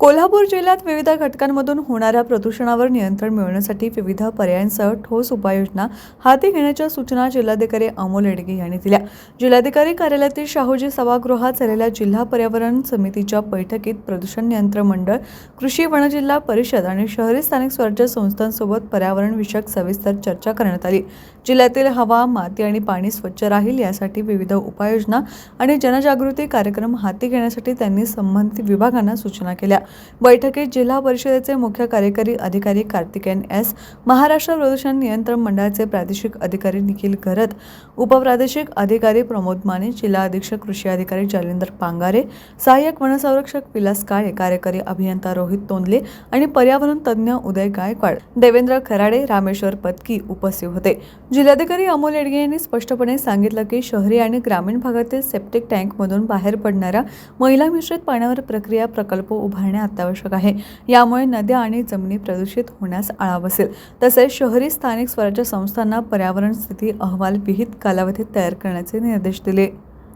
कोल्हापूर जिल्ह्यात विविध घटकांमधून होणाऱ्या प्रदूषणावर नियंत्रण मिळवण्यासाठी विविध पर्यायांसह ठोस उपाययोजना हाती घेण्याच्या सूचना जिल्हाधिकारी अमोल येडगे यांनी दिल्या. जिल्हाधिकारी कार्यालयातील शाहूजी सभागृहात झालेल्या जिल्हा पर्यावरण समितीच्या बैठकीत प्रदूषण नियंत्रण मंडळ कृषी वनजिल्हा परिषद आणि शहरी स्थानिक स्वराज्य संस्थांसोबत पर्यावरणविषयक सविस्तर चर्चा करण्यात आली. जिल्ह्यातील हवा माती आणि पाणी स्वच्छ राहील यासाठी विविध उपाययोजना आणि जनजागृती कार्यक्रम हाती घेण्यासाठी त्यांनी संबंधित विभागांना सूचना केल्या. बैठकीत जिल्हा परिषदेचे मुख्य कार्यकारी अधिकारी कार्तिकेयन एस महाराष्ट्र प्रदूषण नियंत्रण मंडळाचे प्रादेशिक अधिकारी निखिल घरत उपप्रादेशिक अधिकारी प्रमोद माने जिल्हा अधीक्षक कृषी अधिकारी जालिंदर पांगारे सहाय्यक वनसंरक्षक विलास काळे कार्यकारी अभियंता रोहित तोंदले आणि पर्यावरण तज्ज्ञ उदय गायकवाड. देवेंद्र खराडे रामेश्वर पत्की उपस्थित होते. जिल्हाधिकारी अमोल येडगे यांनी स्पष्टपणे सांगितलं की शहरी आणि ग्रामीण भागातील सेप्टिक टँकमधून बाहेर पडणाऱ्या महिला मिश्रित पाण्यावर प्रक्रिया प्रकल्प करणे अत्यावश्यक आहे. यामुळे नद्या आणि जमिनी प्रदूषित होण्यास आळा बसेल. तसेच शहरी स्थानिक स्वराज्य संस्थांना पर्यावरण स्थिती अहवाल विहित कालावधीत तयार करण्याचे निर्देश दिले.